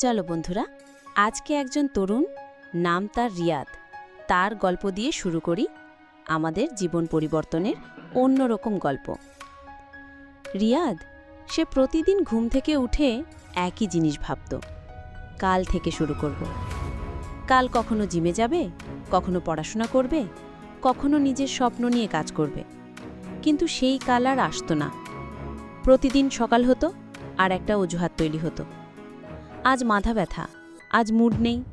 চলো বন্ধুরা, আজকে একজন তরুণ, নাম তার রিয়াদ। তার গল্প দিয়ে শুরু করি আমাদের জীবন পরিবর্তনের অন্যরকম গল্প। রিয়াদ, সে প্রতিদিন ঘুম থেকে উঠে একই জিনিস ভাবত, কাল থেকে শুরু করব। কাল কখনো জিমে যাবে, কখনো পড়াশোনা করবে, কখনো নিজের স্বপ্ন নিয়ে কাজ করবে। কিন্তু সেই কাল আর আসতো না। প্রতিদিন সকাল হতো আর একটা অজুহাত তৈরি হতো। আজ মাথা ব্যথা, আজ মুড নেই,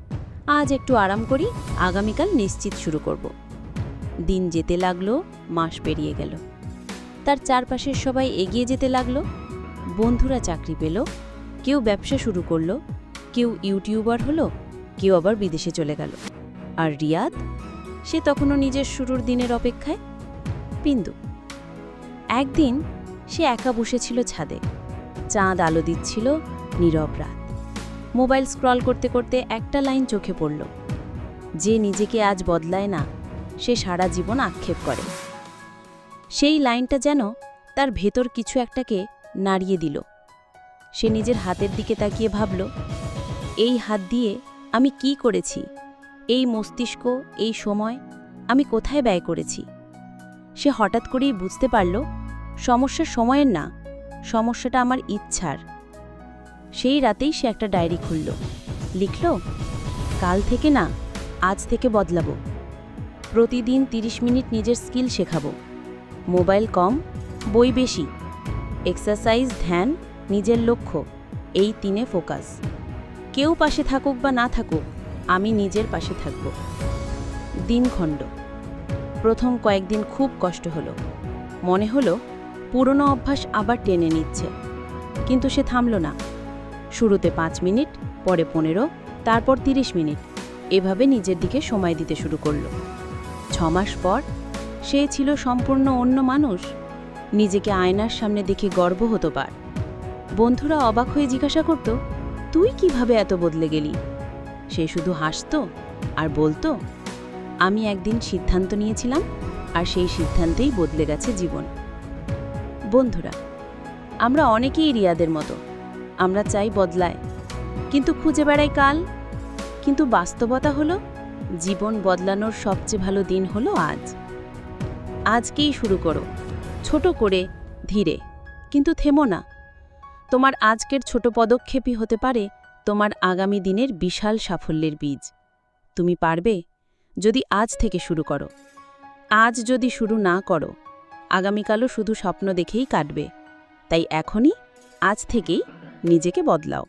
আজ একটু আরাম করি, আগামীকাল নিশ্চিত শুরু করব। দিন যেতে লাগল, মাস পেরিয়ে গেল। তার চারপাশের সবাই এগিয়ে যেতে লাগল, বন্ধুরা চাকরি পেল, কেউ ব্যবসা শুরু করল, কেউ ইউটিউবার হলো, কেউ আবার বিদেশে চলে গেল। আর রিয়াদ, সে তখনও নিজের শুরুর দিনের অপেক্ষায়। বিন্দু একদিন সে একা বসেছিল ছাদে, চাঁদ আলো দিচ্ছিল নীরব রাত। মোবাইল স্ক্রল করতে করতে একটা লাইন চোখে পড়ল। যে নিজেকে আজ বদলায় না, সে সারা জীবন আক্ষেপ করে। সেই লাইনটা যেন তার ভেতর কিছু একটাকে নাড়িয়ে দিল। সে নিজের হাতের দিকে তাকিয়ে ভাবল, এই হাত দিয়ে আমি কি করেছি? এই মস্তিষ্ক, এই সময় আমি কোথায় ব্যয় করেছি? সে হঠাৎ করেই বুঝতে পারল, সমস্যা সময়ের না, সমস্যাটা আমার ইচ্ছার। সেই রাতেই সে একটা ডায়েরি খুলল। লিখল, কাল থেকে না, আজ থেকে বদলাবো। প্রতিদিন ৩০ মিনিট নিজের স্কিল শেখাবো। মোবাইল কম, বই বেশি। এক্সারসাইজ ধ্যান, নিজের লক্ষ্য। এই তিনে ফোকাস। কেউ পাশে থাকুক বা না থাকুক, আমি নিজের পাশে থাকব। দিনখণ্ড প্রথম কয়েকদিন খুব কষ্ট হলো। মনে হলো, পুরনো অভ্যাস আবার টেনে নিচ্ছে। কিন্তু সে থামল না। শুরুতে পাঁচ মিনিট, পরে পনেরো, তারপর তিরিশ মিনিট। এভাবে নিজের দিকে সময় দিতে শুরু করল। ছমাস পর সে ছিল সম্পূর্ণ অন্য মানুষ। নিজেকে আয়নার সামনে দেখে গর্ব হতো পার বন্ধুরা অবাক হয়ে জিজ্ঞাসা করত, তুই কীভাবে এত বদলে গেলি? সে শুধু হাসত আর বলতো, আমি একদিন সিদ্ধান্ত নিয়েছিলাম আর সেই সিদ্ধান্তেই বদলে গেছে জীবন। বন্ধুরা, আমরা অনেকেই রিয়াদের মতো। আমরা চাই বদলায়। কিন্তু খুঁজে বেড়াই কাল। কিন্তু বাস্তবতা হলো, জীবন বদলানোর সবচেয়ে ভালো দিন হলো আজ। আজকেই শুরু করো। ছোট করে, ধীরে। কিন্তু থেমো না। তোমার আজকের ছোট পদক্ষেপই হতে পারে তোমার আগামী দিনের বিশাল সাফল্যের বীজ। তুমি পারবে যদি আজ থেকে শুরু করো। আজ যদি শুরু না করো, আগামীকালও শুধু স্বপ্ন দেখেই কাটবে। তাই এখনই আজ থেকেই নিজেকে বদলাও।